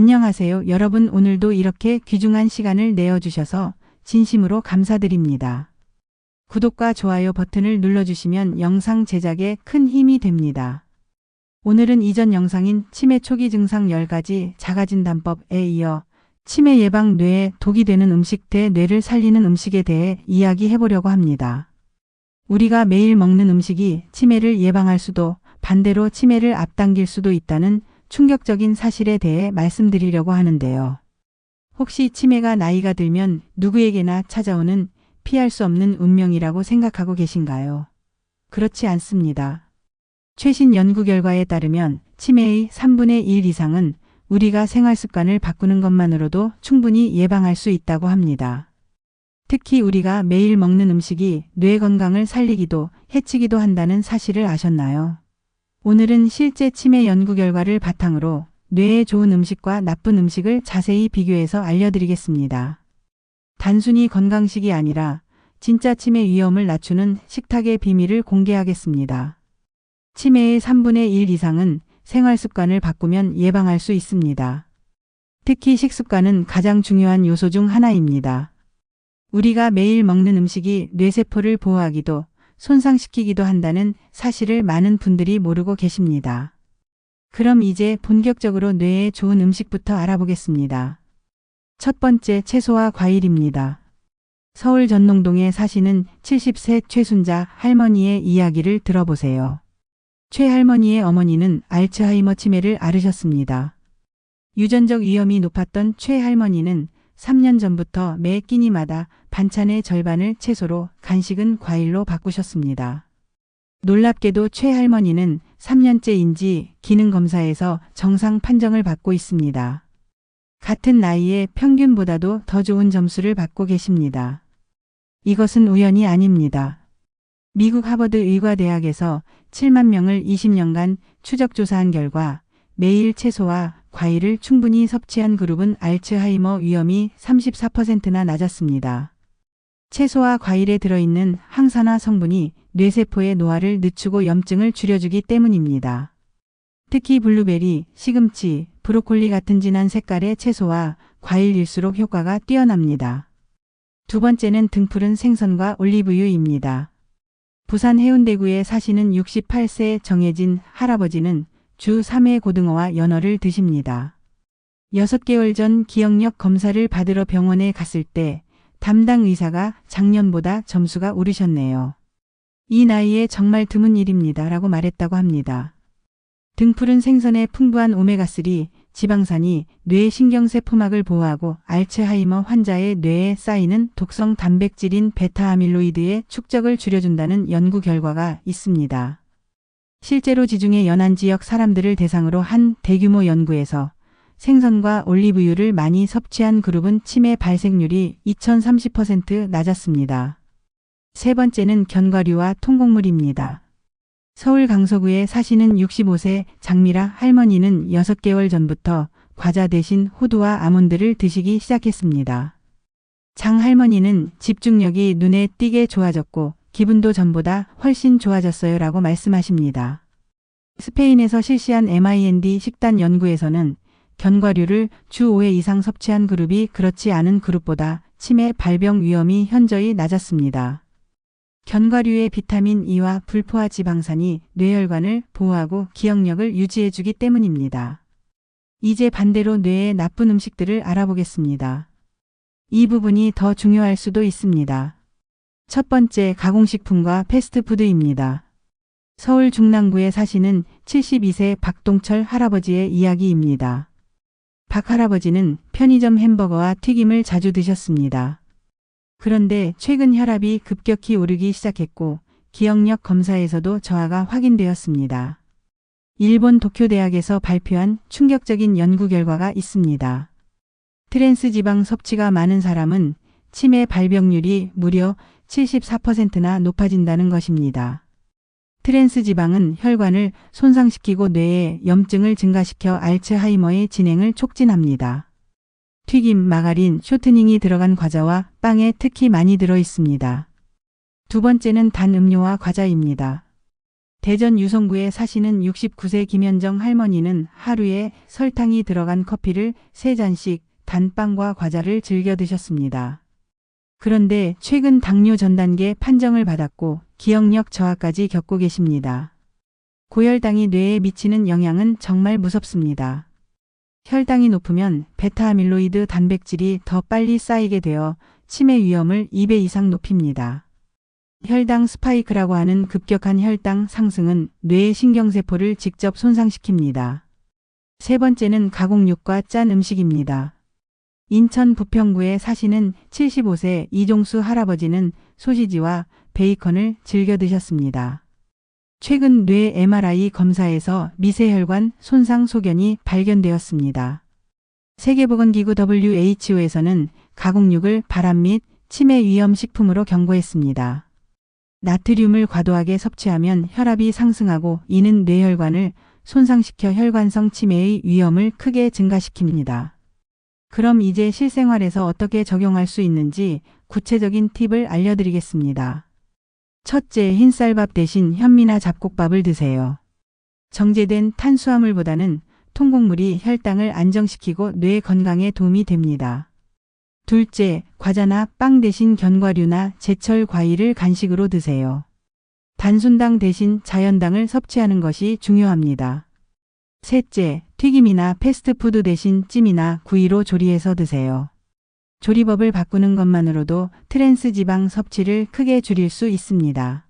안녕하세요. 여러분 오늘도 이렇게 귀중한 시간을 내어주셔서 진심으로 감사드립니다. 구독과 좋아요 버튼을 눌러주시면 영상 제작에 큰 힘이 됩니다. 오늘은 이전 영상인 치매 초기 증상 10가지 자가진단법에 이어 치매 예방 뇌에 독이 되는 음식 대 뇌를 살리는 음식에 대해 이야기해보려고 합니다. 우리가 매일 먹는 음식이 치매를 예방할 수도 반대로 치매를 앞당길 수도 있다는 충격적인 사실에 대해 말씀드리려고 하는데요. 혹시 치매가 나이가 들면 누구에게나 찾아오는 피할 수 없는 운명이라고 생각하고 계신가요? 그렇지 않습니다. 최신 연구 결과에 따르면 치매의 3분의 1 이상은 우리가 생활 습관을 바꾸는 것만으로도 충분히 예방할 수 있다고 합니다. 특히 우리가 매일 먹는 음식이 뇌 건강을 살리기도 해치기도 한다는 사실을 아셨나요? 오늘은 실제 치매 연구 결과를 바탕으로 뇌에 좋은 음식과 나쁜 음식을 자세히 비교해서 알려드리겠습니다. 단순히 건강식이 아니라 진짜 치매 위험을 낮추는 식탁의 비밀을 공개하겠습니다. 치매의 3분의 1 이상은 생활 습관을 바꾸면 예방할 수 있습니다. 특히 식습관은 가장 중요한 요소 중 하나입니다. 우리가 매일 먹는 음식이 뇌세포를 보호하기도 손상시키기도 한다는 사실을 많은 분들이 모르고 계십니다. 그럼 이제 본격적으로 뇌에 좋은 음식부터 알아보겠습니다. 첫 번째 채소와 과일입니다. 서울 전농동에 사시는 70세 최순자 할머니의 이야기를 들어보세요. 최 할머니의 어머니는 알츠하이머 치매를 앓으셨습니다. 유전적 위험이 높았던 최 할머니는 3년 전부터 매 끼니마다 반찬의 절반을 채소로 간식은 과일로 바꾸셨습니다. 놀랍게도 최 할머니는 3년째인지 기능검사에서 정상 판정을 받고 있습니다. 같은 나이에 평균보다도 더 좋은 점수를 받고 계십니다. 이것은 우연이 아닙니다. 미국 하버드 의과대학에서 7만 명을 20년간 추적조사한 결과 매일 채소와 과일을 충분히 섭취한 그룹은 알츠하이머 위험이 34%나 낮았습니다. 채소와 과일에 들어있는 항산화 성분이 뇌세포의 노화를 늦추고 염증을 줄여주기 때문입니다. 특히 블루베리, 시금치, 브로콜리 같은 진한 색깔의 채소와 과일일수록 효과가 뛰어납니다. 두 번째는 등푸른 생선과 올리브유입니다. 부산 해운대구에 사시는 68세 정혜진 할아버지는 주 3회 고등어와 연어를 드십니다. 6개월 전 기억력 검사를 받으러 병원에 갔을 때 담당 의사가 작년보다 점수가 오르셨네요. 이 나이에 정말 드문 일입니다. 라고 말했다고 합니다. 등푸른 생선의 풍부한 오메가3 지방산이 뇌 신경세포막을 보호하고 알츠하이머 환자의 뇌에 쌓이는 독성 단백질인 베타아밀로이드의 축적을 줄여준다는 연구 결과가 있습니다. 실제로 지중해 연안 지역 사람들을 대상으로 한 대규모 연구에서 생선과 올리브유를 많이 섭취한 그룹은 치매 발생률이 2030% 낮았습니다. 세 번째는 견과류와 통곡물입니다. 서울 강서구에 사시는 65세 장미라 할머니는 6개월 전부터 과자 대신 호두와 아몬드를 드시기 시작했습니다. 장 할머니는 집중력이 눈에 띄게 좋아졌고 기분도 전보다 훨씬 좋아졌어요 라고 말씀하십니다. 스페인에서 실시한 MIND 식단 연구에서는 견과류를 주 5회 이상 섭취한 그룹이 그렇지 않은 그룹보다 치매 발병 위험이 현저히 낮았습니다. 견과류의 비타민 E와 불포화 지방산이 뇌혈관을 보호하고 기억력을 유지해주기 때문입니다. 이제 반대로 뇌의 나쁜 음식들을 알아보겠습니다. 이 부분이 더 중요할 수도 있습니다. 첫 번째 가공식품과 패스트푸드입니다. 서울 중랑구에 사시는 72세 박동철 할아버지의 이야기입니다. 박 할아버지는 편의점 햄버거와 튀김을 자주 드셨습니다. 그런데 최근 혈압이 급격히 오르기 시작했고 기억력 검사에서도 저하가 확인되었습니다. 일본 도쿄대학에서 발표한 충격적인 연구 결과가 있습니다. 트랜스 지방 섭취가 많은 사람은 치매 발병률이 무려 74%나 높아진다는 것입니다. 트랜스 지방은 혈관을 손상시키고 뇌에 염증을 증가시켜 알츠하이머의 진행을 촉진합니다. 튀김, 마가린, 쇼트닝이 들어간 과자와 빵에 특히 많이 들어 있습니다. 두 번째는 단 음료와 과자입니다. 대전 유성구에 사시는 69세 김현정 할머니는 하루에 설탕이 들어간 커피를 3잔씩 단빵과 과자를 즐겨 드셨습니다. 그런데 최근 당뇨 전단계 판정을 받았고 기억력 저하까지 겪고 계십니다. 고혈당이 뇌에 미치는 영향은 정말 무섭습니다. 혈당이 높으면 베타아밀로이드 단백질이 더 빨리 쌓이게 되어 치매 위험을 2배 이상 높입니다. 혈당 스파이크라고 하는 급격한 혈당 상승은 뇌의 신경세포를 직접 손상시킵니다. 세 번째는 가공육과 짠 음식입니다. 인천 부평구에 사시는 75세 이종수 할아버지는 소시지와 베이컨을 즐겨 드셨습니다. 최근 뇌 MRI 검사에서 미세혈관 손상 소견이 발견되었습니다. 세계보건기구 WHO에서는 가공육을 발암 및 치매 위험 식품으로 경고했습니다. 나트륨을 과도하게 섭취하면 혈압이 상승하고 이는 뇌혈관을 손상시켜 혈관성 치매의 위험을 크게 증가시킵니다. 그럼 이제 실생활에서 어떻게 적용할 수 있는지 구체적인 팁을 알려드리겠습니다. 첫째, 흰쌀밥 대신 현미나 잡곡밥을 드세요. 정제된 탄수화물보다는 통곡물이 혈당을 안정시키고 뇌 건강에 도움이 됩니다. 둘째, 과자나 빵 대신 견과류나 제철 과일을 간식으로 드세요. 단순당 대신 자연당을 섭취하는 것이 중요합니다. 셋째, 튀김이나 패스트푸드 대신 찜이나 구이로 조리해서 드세요. 조리법을 바꾸는 것만으로도 트랜스 지방 섭취를 크게 줄일 수 있습니다.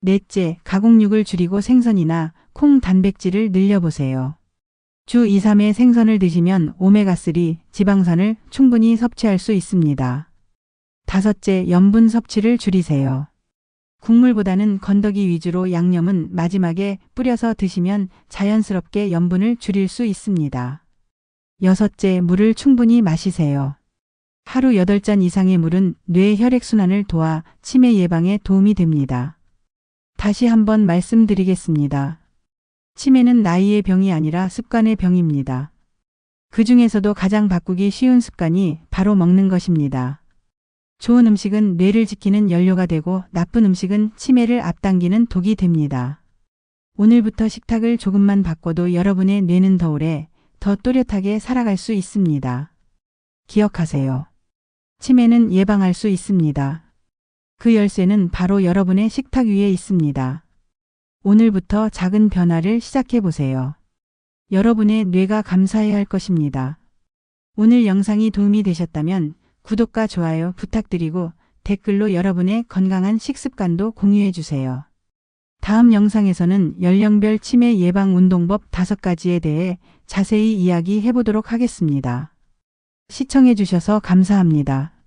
넷째, 가공육을 줄이고 생선이나 콩 단백질을 늘려보세요. 주 2, 3회 생선을 드시면 오메가3 지방산을 충분히 섭취할 수 있습니다. 다섯째, 염분 섭취를 줄이세요. 국물보다는 건더기 위주로 양념은 마지막에 뿌려서 드시면 자연스럽게 염분을 줄일 수 있습니다. 여섯째, 물을 충분히 마시세요. 하루 8잔 이상의 물은 뇌 혈액순환을 도와 치매 예방에 도움이 됩니다. 다시 한번 말씀드리겠습니다. 치매는 나이의 병이 아니라 습관의 병입니다. 그 중에서도 가장 바꾸기 쉬운 습관이 바로 먹는 것입니다. 좋은 음식은 뇌를 지키는 연료가 되고 나쁜 음식은 치매를 앞당기는 독이 됩니다. 오늘부터 식탁을 조금만 바꿔도 여러분의 뇌는 더 오래, 더 또렷하게 살아갈 수 있습니다. 기억하세요. 치매는 예방할 수 있습니다. 그 열쇠는 바로 여러분의 식탁 위에 있습니다. 오늘부터 작은 변화를 시작해 보세요. 여러분의 뇌가 감사해야 할 것입니다. 오늘 영상이 도움이 되셨다면 구독과 좋아요 부탁드리고 댓글로 여러분의 건강한 식습관도 공유해 주세요. 다음 영상에서는 연령별 치매 예방 운동법 5가지에 대해 자세히 이야기해 보도록 하겠습니다. 시청해 주셔서 감사합니다.